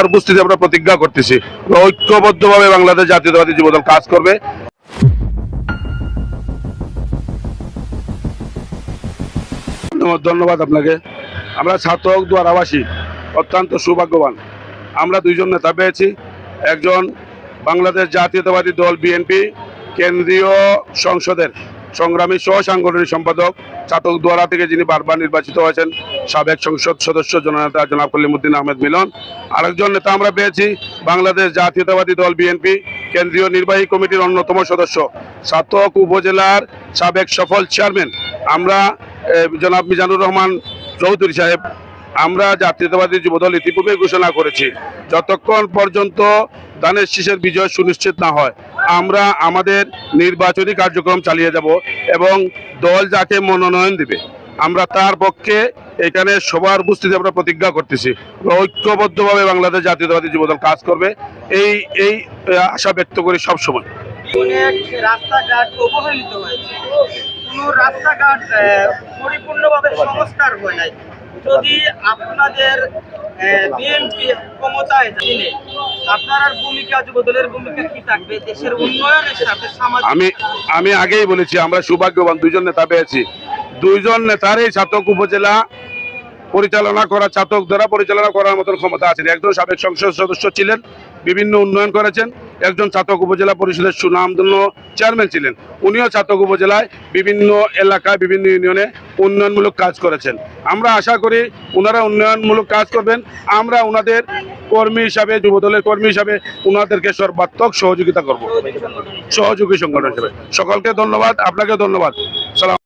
সবার উপস্থিতি আমরা প্রতিজ্ঞা করতেছি। ঐক্যবদ্ধভাবে বাংলাদেশ জাতীয়তাবাদী যুবদল কাজ করবে। ধন্যবাদ- আপনাকে। আমরা ছাত্রক দ্বারাবাসী, অত্যন্ত সৌভাগ্যবান। আমরা দুইজন নেতা পেয়েছি। একজন বাংলাদেশ জাতীয়তাবাদী দল বিএনপি, কেন্দ্রীয় সংসদের সংগ্রামী সহ সাংগঠনিক সম্পাদক চাতক দ্বারা থেকে যিনি বারবার নির্বাচিত হয়েছেন, সাবেক সংসদ সদস্য জননেতা জনাব কলিমুদ্দিন আহমেদ মিলন। আরেকজন নেতা আমরা পেয়েছি, বাংলাদেশ জাতীয়তাবাদী দল বিএনপি কেন্দ্রীয় নির্বাহী কমিটির অন্যতম সদস্য ছাতক উপজেলার সাবেক সফল চেয়ারম্যান। আমরা জনাব মিজানুর রহমান চৌধুরী সাহেব, আমরা জাতীয়তাবাদী যুবদল ইতিপূর্বে ঘোষণা করেছি, যতক্ষণ পর্যন্ত দানের শীষের বিজয় সুনিশ্চিত না হয় আমরা আমাদের নির্বাচনী কার্যক্রম চালিয়ে যাব এবং দল যাকে মনোনয়ন দিবে, আমরা তার পক্ষে এখানে সবার উপস্থিতি আমরা প্রতিজ্ঞা করতেছি। ঐক্যবদ্ধভাবে বাংলাদেশ জাতীয়তাবাদী যুবদল কাজ করবে, এই এই আশা ব্যক্ত করি সবসময়। যদি আপনাদের বিএনপি ক্ষমতায় আমি আমি আগেই বলেছি, আমরা সৌভাগ্যবান দুইজন নেতা পেয়েছি। দুইজন নেতারই ছাতক উপজেলা পরিচালনা করা, ছাতক দ্বারা পরিচালনা করার মতন ক্ষমতা আছে। একজন সাবেক সংসদ সদস্য ছিলেন, বিভিন্ন উন্নয়ন করেছেন। একজন ছাতক উপজেলা পরিষদের সুনামধন্য চেয়ারম্যান ছিলেন। উনিও ছাতক উপজেলায় বিভিন্ন এলাকায়, বিভিন্ন ইউনিয়নে উন্নয়নমূলক কাজ করেছেন। আমরা আশা করি ওনারা উন্নয়নমূলক কাজ করবেন। আমরা ওনাদের কর্মী হিসাবে, যুবদলের কর্মী হিসাবে ওনাদেরকে সর্বাত্মক সহযোগিতা করব। সহযোগী সংগঠন হিসেবে। সকলকে ধন্যবাদ আপনাকে ধন্যবাদ। সালাম